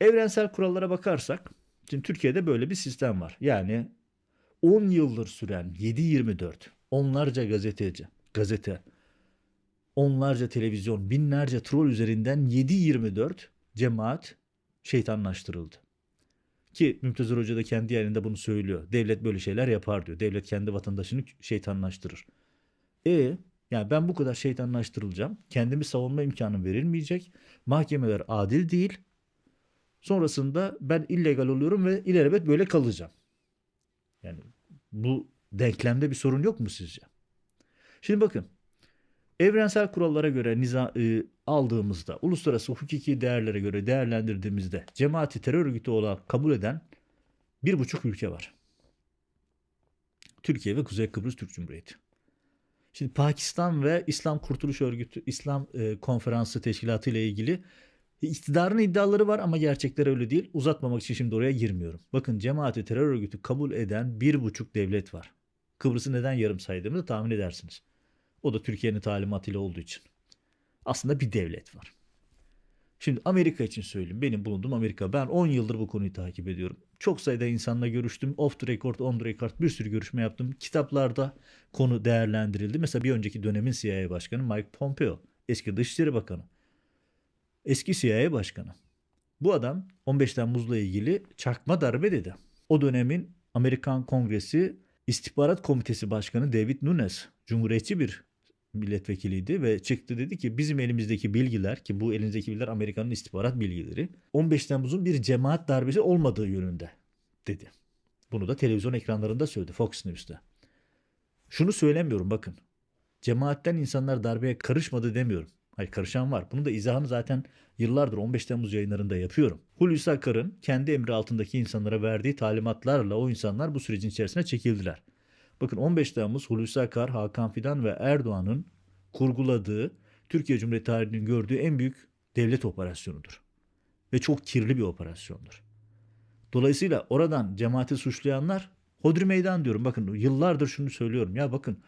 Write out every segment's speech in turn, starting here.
Evrensel kurallara bakarsak, şimdi Türkiye'de böyle bir sistem var. Yani 10 yıldır süren 7-24 onlarca gazeteci, gazete, onlarca televizyon, binlerce troll üzerinden 7-24 cemaat şeytanlaştırıldı. Ki Mümtaz Hoca da kendi yerinde bunu söylüyor. Devlet böyle şeyler yapar diyor. Devlet kendi vatandaşını şeytanlaştırır. E yani ben bu kadar şeytanlaştırılacağım. Kendimi savunma imkanım verilmeyecek. Mahkemeler adil değil. Sonrasında ben illegal oluyorum ve ilelebet böyle kalacağım. Yani bu denklemde bir sorun yok mu sizce? Şimdi bakın. Evrensel kurallara göre niza, e, aldığımızda, uluslararası hukuki değerlere göre değerlendirdiğimizde cemaati terör örgütü olarak kabul eden bir buçuk ülke var. Türkiye ve Kuzey Kıbrıs Türk Cumhuriyeti. Şimdi Pakistan ve İslam Kurtuluş Örgütü, İslam e, Konferansı Teşkilatı ile ilgili iktidarın iddiaları var ama gerçekler öyle değil. Uzatmamak için şimdi oraya girmiyorum. Bakın cemaati terör örgütü kabul eden bir buçuk devlet var. Kıbrıs'ı neden yarım saydığımı tahmin edersiniz. O da Türkiye'nin talimatıyla olduğu için. Aslında bir devlet var. Şimdi Amerika için söyleyeyim. Benim bulunduğum Amerika. Ben 10 yıldır bu konuyu takip ediyorum. Çok sayıda insanla görüştüm. Off the record, on the record bir sürü görüşme yaptım. Kitaplarda konu değerlendirildi. Mesela bir önceki dönemin CIA Başkanı Mike Pompeo. Eski Dışişleri Bakanı. Eski CIA Başkanı. Bu adam 15 Temmuz'la ilgili çakma darbe dedi. O dönemin Amerikan Kongresi İstihbarat Komitesi Başkanı David Nunes, Cumhuriyetçi bir milletvekiliydi ve çıktı dedi ki bizim elimizdeki bilgiler ki bu elinizdeki bilgiler Amerika'nın istihbarat bilgileri 15 Temmuz'un bir cemaat darbesi olmadığı yönünde dedi. Bunu da televizyon ekranlarında söyledi Fox News'ta. Şunu söylemiyorum bakın. Cemaatten insanlar darbeye karışmadı demiyorum. Hayır karışan var. Bunu da izahını zaten yıllardır 15 Temmuz yayınlarında yapıyorum. Hulusi Akar'ın kendi emri altındaki insanlara verdiği talimatlarla o insanlar bu sürecin içerisine çekildiler. Bakın 15 Temmuz Hulusi Akar, Hakan Fidan ve Erdoğan'ın kurguladığı Türkiye Cumhuriyeti tarihinin gördüğü en büyük devlet operasyonudur. Ve çok kirli bir operasyondur. Dolayısıyla oradan cemaati suçlayanlar hodri meydan diyorum. Bakın yıllardır şunu söylüyorum. Ya bakın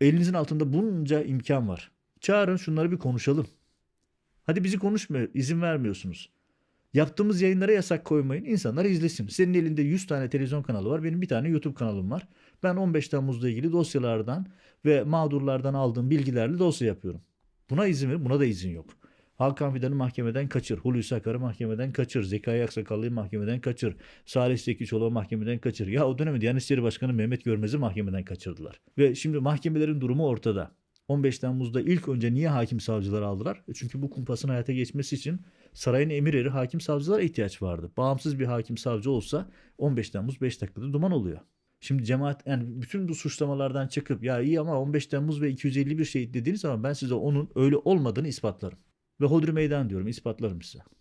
elinizin altında bunca imkan var. Çağırın şunları bir konuşalım. Hadi bizi konuşmuyor, izin vermiyorsunuz. Yaptığımız yayınlara yasak koymayın. İnsanlar izlesin. Senin elinde 100 tane televizyon kanalı var. Benim bir tane YouTube kanalım var. Ben 15 Temmuz'la ilgili dosyalardan ve mağdurlardan aldığım bilgilerle dosya yapıyorum. Buna izin ver, buna da izin yok. Hakan Fidan'ı mahkemeden kaçır. Hulusi Akar'ı mahkemeden kaçır. Zekai Aksakallı'yı mahkemeden kaçır. Salih Zekiçoğlu'nu mahkemeden kaçır. Ya o dönemde Diyanet İşleri Başkanı Mehmet Görmez'i mahkemeden kaçırdılar. Ve şimdi mahkemelerin durumu ortada. 15 Temmuz'da ilk önce niye hakim savcılar aldılar? E Çünkü bu kumpasın hayata geçmesi için sarayın emir eri hakim savcılara ihtiyaç vardı. Bağımsız bir hakim savcı olsa 15 Temmuz 5 dakikada duman oluyor. Şimdi cemaat yani bütün bu suçlamalardan çıkıp ya iyi ama 15 Temmuz ve 251 şehit dediğiniz zaman ben size onun öyle olmadığını ispatlarım. Ve hodri meydan diyorum ispatlarım size.